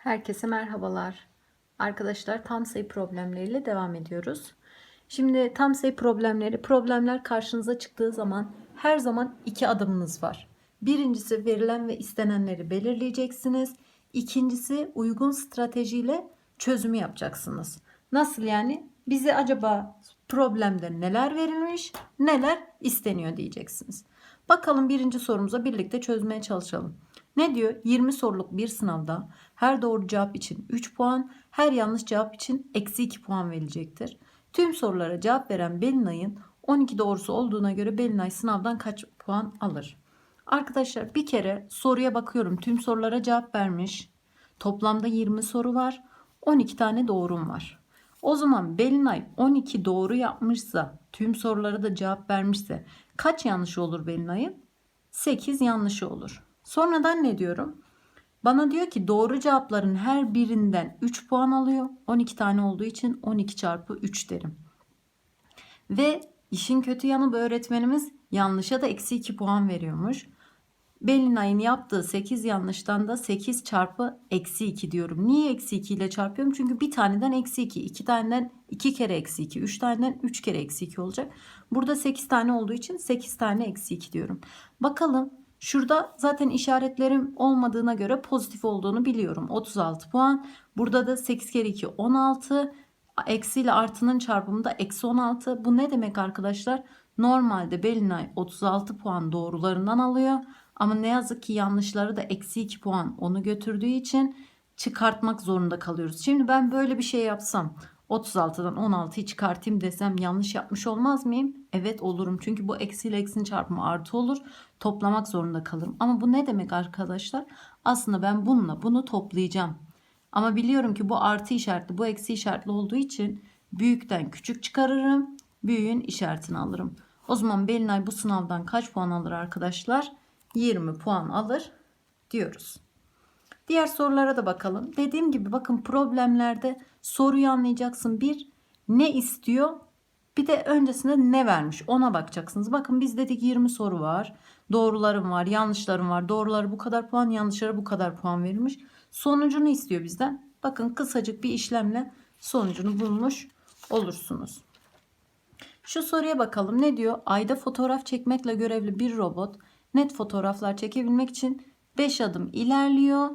Herkese merhabalar. Arkadaşlar tam sayı problemleriyle devam ediyoruz. Şimdi tam sayı problemleri, problemler karşınıza çıktığı zaman her zaman iki adımınız var. Birincisi verilen ve istenenleri belirleyeceksiniz. İkincisi uygun stratejiyle çözümü yapacaksınız. Nasıl yani? Bize acaba problemde neler verilmiş, neler isteniyor diyeceksiniz. Bakalım birinci sorumuza birlikte çözmeye çalışalım. Ne diyor? 20 soruluk bir sınavda her doğru cevap için 3 puan, her yanlış cevap için eksi 2 puan verilecektir. Tüm sorulara cevap veren Belinay'ın 12 doğrusu olduğuna göre Belinay sınavdan kaç puan alır? Arkadaşlar bir kere soruya bakıyorum. Tüm sorulara cevap vermiş. Toplamda 20 soru var. 12 tane doğrum var. O zaman Belinay 12 doğru yapmışsa, tüm sorulara da cevap vermişse kaç yanlışı olur Belinay'ın? 8 yanlışı olur. Sonradan ne diyorum? Bana diyor ki doğru cevapların her birinden 3 puan alıyor. 12 tane olduğu için 12 çarpı 3 derim. Ve işin kötü yanı bu öğretmenimiz yanlışa da eksi 2 puan veriyormuş. Belinay'ın yaptığı 8 yanlıştan da 8 çarpı eksi 2 diyorum. Niye eksi 2 ile çarpıyorum? Çünkü bir taneden eksi 2, 2 taneden 2 kere eksi 2, 3 taneden 3 kere eksi 2 olacak. Burada 8 tane olduğu için 8 tane eksi 2 diyorum. Bakalım Şurada zaten işaretlerim olmadığına göre pozitif olduğunu biliyorum. 36 puan. Burada da 8 kere 2 16. Eksi ile artının çarpımı da eksi 16. Bu ne demek arkadaşlar? Normalde Belinay 36 puan doğrularından alıyor. Ama ne yazık ki yanlışları da eksi 2 puan onu götürdüğü için çıkartmak zorunda kalıyoruz. Şimdi ben böyle bir şey yapsam 36'dan 16'yı çıkartayım desem yanlış yapmış olmaz mıyım? Evet olurum. Çünkü bu eksi ile eksinin çarpımı artı olur. Toplamak zorunda kalırım. Ama bu ne demek arkadaşlar? Aslında ben bununla bunu toplayacağım. Ama biliyorum ki bu artı işaretli, bu eksi işaretli olduğu için büyükten küçük çıkarırım. Büyüğün işaretini alırım. O zaman Belinay bu sınavdan kaç puan alır arkadaşlar? 20 puan alır diyoruz. Diğer sorulara da bakalım. Dediğim gibi bakın problemlerde soruyu anlayacaksın. Bir ne istiyor? Bir de öncesinde ne vermiş ona bakacaksınız. Bakın biz dedik 20 soru var. Doğrularım var, yanlışlarım var. Doğruları bu kadar puan, yanlışları bu kadar puan verilmiş. Sonucunu istiyor bizden. Bakın kısacık bir işlemle sonucunu bulmuş olursunuz. Şu soruya bakalım ne diyor? Ayda fotoğraf çekmekle görevli bir robot net fotoğraflar çekebilmek için 5 adım ilerliyor.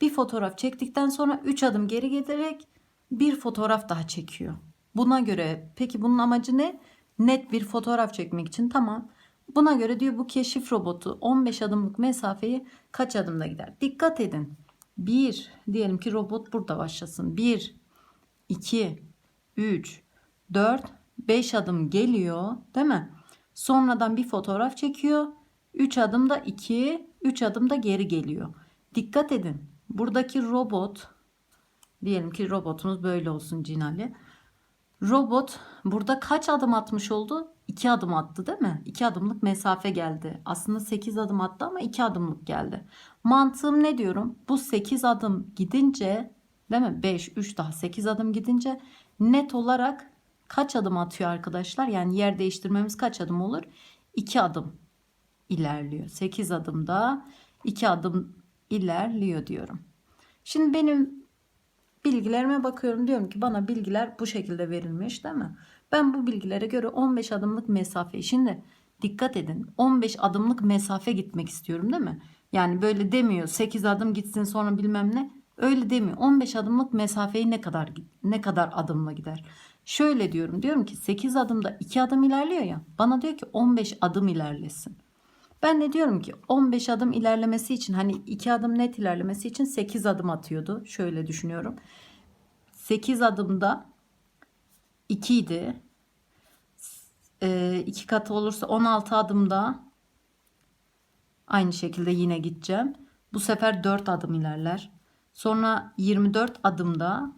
Bir fotoğraf çektikten sonra 3 adım geri gelerek bir fotoğraf daha çekiyor. Buna göre peki bunun amacı ne? Net bir fotoğraf çekmek için tamam. Buna göre diyor bu keşif robotu 15 adımlık mesafeyi kaç adımda gider? Dikkat edin. 1 diyelim ki robot burada başlasın. 1 2 3 4 5 adım geliyor, değil mi? Sonradan bir fotoğraf çekiyor. 3 adımda 2, 3 adımda geri geliyor. Dikkat edin. Buradaki robot diyelim ki robotumuz böyle olsun Cinali. Robot burada kaç adım atmış oldu? 2 adım attı değil mi? 2 adımlık mesafe geldi. Aslında 8 adım attı ama 2 adımlık geldi. Mantığım ne diyorum? Bu 8 adım gidince değil mi? 5, 3 daha 8 adım gidince net olarak kaç adım atıyor arkadaşlar? Yani yer değiştirmemiz kaç adım olur? 2 adım ilerliyor. 8 adımda 2 adım ilerliyor diyorum. Şimdi benim bilgilerime bakıyorum. Diyorum ki bana bilgiler bu şekilde verilmiş değil mi? Ben bu bilgilere göre 15 adımlık mesafe. Şimdi dikkat edin. 15 adımlık mesafe gitmek istiyorum değil mi? Yani böyle demiyor 8 adım gitsin sonra bilmem ne. Öyle demiyor. 15 adımlık mesafeyi ne kadar ne kadar adımla gider? Şöyle diyorum. Diyorum ki 8 adımda 2 adım ilerliyor ya. Bana diyor ki 15 adım ilerlesin. Ben de diyorum ki 15 adım ilerlemesi için hani 2 adım net ilerlemesi için 8 adım atıyordu. Şöyle düşünüyorum. 8 adımda 2 idi. 2 katı olursa 16 adımda aynı şekilde yine gideceğim. Bu sefer 4 adım ilerler. Sonra 24 adımda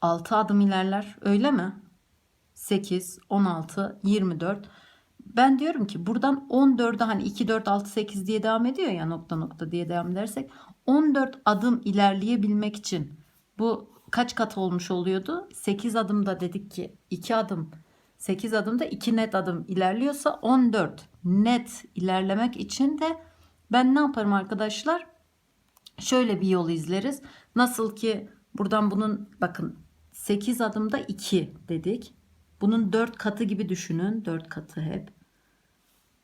6 adım ilerler. Öyle mi? 8, 16, 24. Ben diyorum ki buradan 14'e hani 2, 4, 6, 8 diye devam ediyor ya nokta nokta diye devam edersek 14 adım ilerleyebilmek için bu kaç kat olmuş oluyordu? 8 adımda dedik ki 2 adım 8 adımda 2 net adım ilerliyorsa 14 net ilerlemek için de ben ne yaparım arkadaşlar? şöyle bir yol izleriz. Nasıl ki buradan bunun bakın 8 adımda 2 dedik. Bunun 4 katı gibi düşünün. 4 katı hep.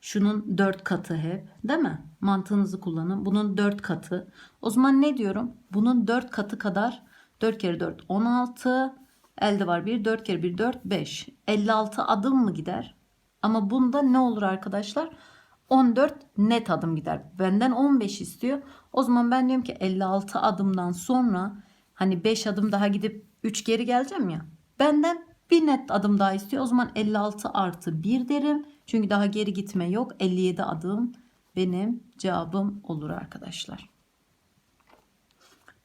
Şunun 4 katı hep. Değil mi? Mantığınızı kullanın. Bunun 4 katı. O zaman ne diyorum? Bunun 4 katı kadar 4 kere 4 16. Elde var 1. 4 kere 1 4 5. 56 adım mı gider? Ama bunda ne olur arkadaşlar? 14 net adım gider. Benden 15 istiyor. O zaman ben diyorum ki 56 adımdan sonra hani 5 adım daha gidip 3 geri geleceğim ya. Benden bir net adım daha istiyor. O zaman 56 artı 1 derim. Çünkü daha geri gitme yok. 57 adım benim cevabım olur arkadaşlar.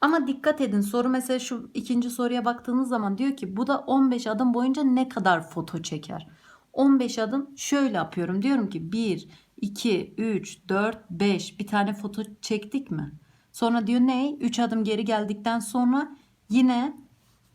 Ama dikkat edin soru mesela şu ikinci soruya baktığınız zaman diyor ki bu da 15 adım boyunca ne kadar foto çeker? 15 adım şöyle yapıyorum. Diyorum ki 1, 2, 3, 4, 5 bir tane foto çektik mi? Sonra diyor ne? 3 adım geri geldikten sonra yine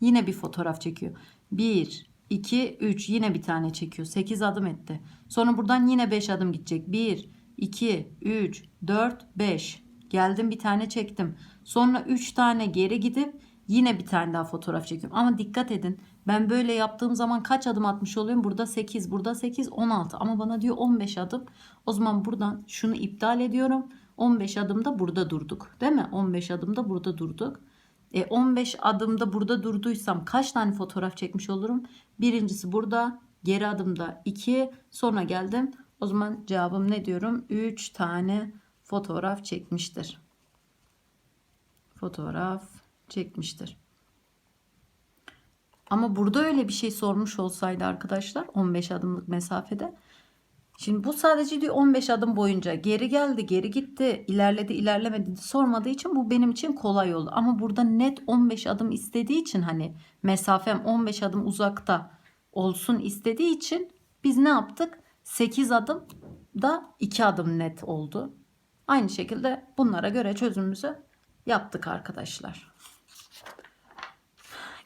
yine bir fotoğraf çekiyor. 1, 2, 3 yine bir tane çekiyor. 8 adım etti. Sonra buradan yine 5 adım gidecek. 1, 2, 3, 4, 5. Geldim bir tane çektim. Sonra 3 tane geri gidip yine bir tane daha fotoğraf çekiyorum. Ama dikkat edin. Ben böyle yaptığım zaman kaç adım atmış oluyorum? Burada 8, burada 8, 16. Ama bana diyor 15 adım. O zaman buradan şunu iptal ediyorum. 15 adımda burada durduk. Değil mi? 15 adımda burada durduk. E 15 adımda burada durduysam kaç tane fotoğraf çekmiş olurum? Birincisi burada, geri adımda 2, sonra geldim. O zaman cevabım ne diyorum? 3 tane fotoğraf çekmiştir. Fotoğraf çekmiştir. Ama burada öyle bir şey sormuş olsaydı arkadaşlar 15 adımlık mesafede. Şimdi bu sadece diyor 15 adım boyunca geri geldi, geri gitti, ilerledi, ilerlemedi sormadığı için bu benim için kolay oldu. Ama burada net 15 adım istediği için hani mesafem 15 adım uzakta olsun istediği için biz ne yaptık? 8 adım da 2 adım net oldu. Aynı şekilde bunlara göre çözümümüzü yaptık arkadaşlar.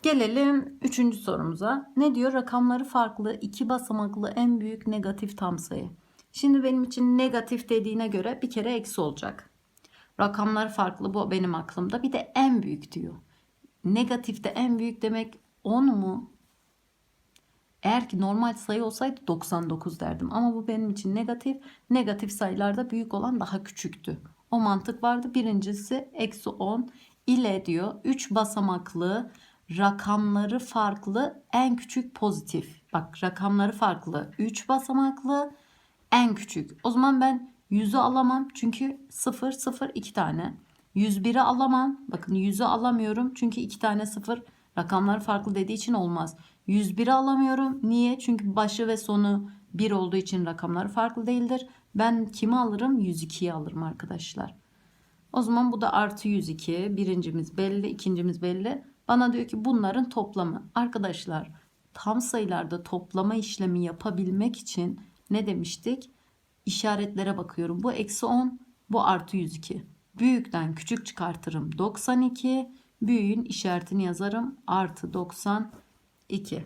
Gelelim üçüncü sorumuza. Ne diyor? Rakamları farklı iki basamaklı en büyük negatif tam sayı. Şimdi benim için negatif dediğine göre bir kere eksi olacak. Rakamlar farklı bu benim aklımda. Bir de en büyük diyor. Negatifte en büyük demek 10 mu? Eğer ki normal sayı olsaydı 99 derdim. Ama bu benim için negatif. Negatif sayılarda büyük olan daha küçüktü. O mantık vardı. Birincisi eksi 10 ile diyor 3 basamaklı rakamları farklı en küçük pozitif. Bak rakamları farklı 3 basamaklı en küçük. O zaman ben 100'ü alamam çünkü 0 0 2 tane. 101'i alamam. Bakın 100'ü alamıyorum çünkü 2 tane 0 rakamları farklı dediği için olmaz. 101'i alamıyorum. Niye? Çünkü başı ve sonu 1 olduğu için rakamları farklı değildir. Ben kimi alırım? 102'yi alırım arkadaşlar. O zaman bu da artı 102. Birincimiz belli, ikincimiz belli. Bana diyor ki bunların toplamı. Arkadaşlar tam sayılarda toplama işlemi yapabilmek için ne demiştik? İşaretlere bakıyorum. Bu eksi 10, bu artı 102. Büyükten küçük çıkartırım 92. Büyüğün işaretini yazarım artı 92.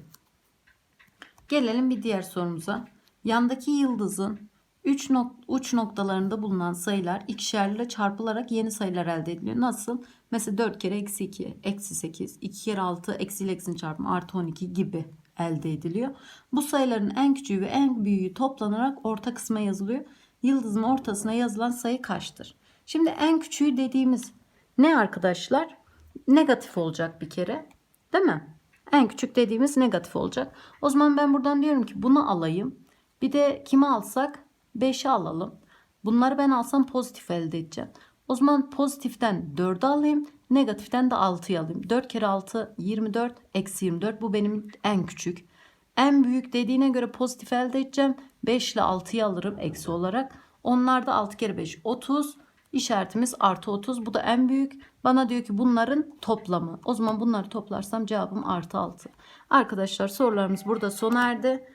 Gelelim bir diğer sorumuza. Yandaki yıldızın 3 nok uç noktalarında bulunan sayılar ikişerle çarpılarak yeni sayılar elde ediliyor. Nasıl? Mesela 4 kere eksi 2, eksi 8, 2 kere 6, eksi ile eksinin çarpımı artı 12 gibi elde ediliyor. Bu sayıların en küçüğü ve en büyüğü toplanarak orta kısma yazılıyor. Yıldızın ortasına yazılan sayı kaçtır? Şimdi en küçüğü dediğimiz ne arkadaşlar? Negatif olacak bir kere. Değil mi? En küçük dediğimiz negatif olacak. O zaman ben buradan diyorum ki bunu alayım. Bir de kimi alsak 5'i alalım. Bunları ben alsam pozitif elde edeceğim. O zaman pozitiften 4'ü alayım. Negatiften de 6'yı alayım. 4 kere 6 24. Eksi 24. Bu benim en küçük. En büyük dediğine göre pozitif elde edeceğim. 5 ile 6'yı alırım eksi olarak. Onlarda 6 kere 5 30. İşaretimiz artı 30. Bu da en büyük. Bana diyor ki bunların toplamı. O zaman bunları toplarsam cevabım artı 6. Arkadaşlar sorularımız burada sona erdi.